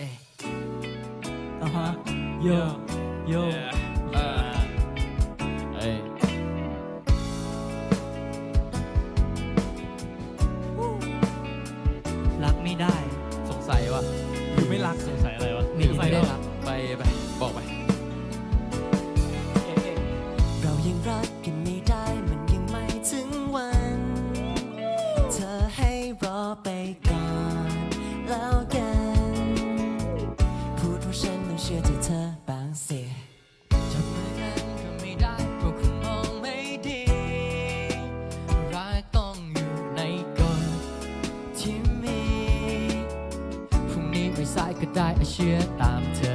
เอ๊ะอ่าฮะโยโยเออเอ้ยรักไม่ได้ สงสัยว่ะคือไม่รักสงสัยอะไรวะไม่ไม่ได้รัก ไปไปบอกไป เรายังรักกันไม่ได้มัน ก็ได้อาเชื่อตามเธอ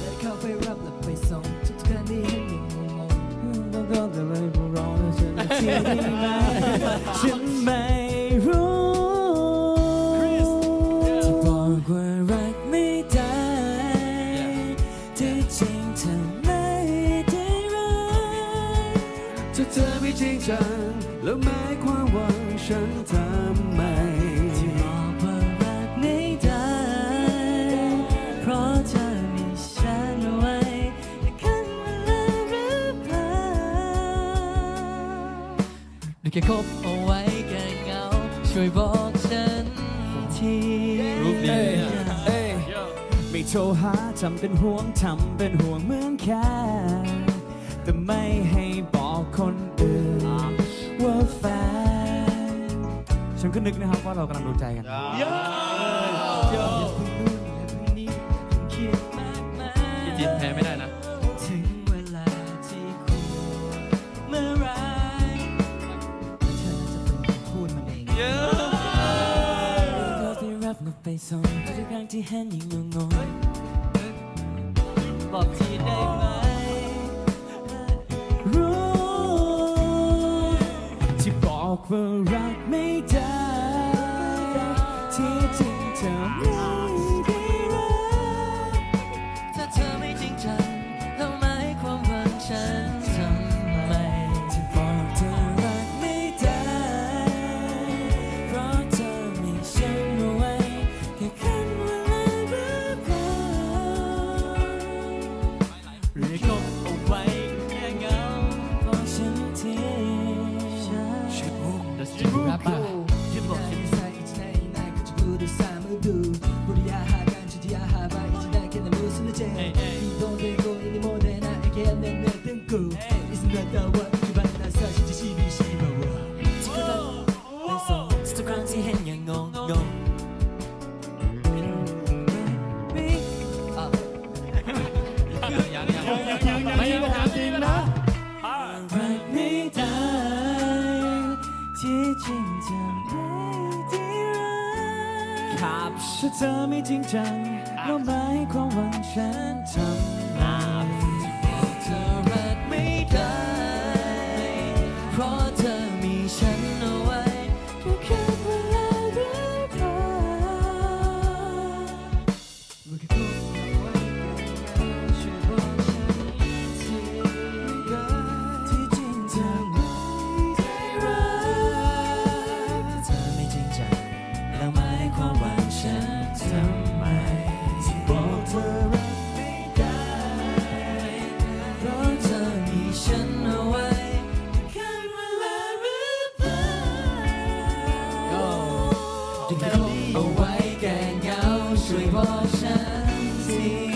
และเข้าไปรับและไปส่งทุกครั้งที่เห็นยังงงๆแล้วก็จะไม่รู้ร้องแล้วฉันเชื่อได้ไหมฉันไม่รู้จะบอกว่ารักไม่ได้ที่จริงเธอไม่ได้รักถ้าเธอไม่จริงจังแล้วมา แค่คบเอาไว้แค่เหงา ช่วยบอกฉันทีรูปดีเนี่ยเอ้ยไม่โทรหาทำเป็นห่วงทำเป็นห่วงเหมือนแค่แต่ไม่ให้บอกคนอื่นว่าแฟน ฉันก็นึกนะครับว่าเรากำลังดูใจกันอย่าเพิ่งนู่นอย่ ไปรับและไปส่งทุกครั้งที่เห็นยังงงบอกทีได้ไหม รู้ที่บอกว่ารักไม่ได้ ที่จริงเธอไม่ girl ไม่มีปัญหาจริงนะรักไม่ได้ที่จริงจะไม่ได้รักถ้าเธอไม่จริงจังแล้ไม่ความหวังฉันทำ ไว้แก่เงาช่วยบอกฉันที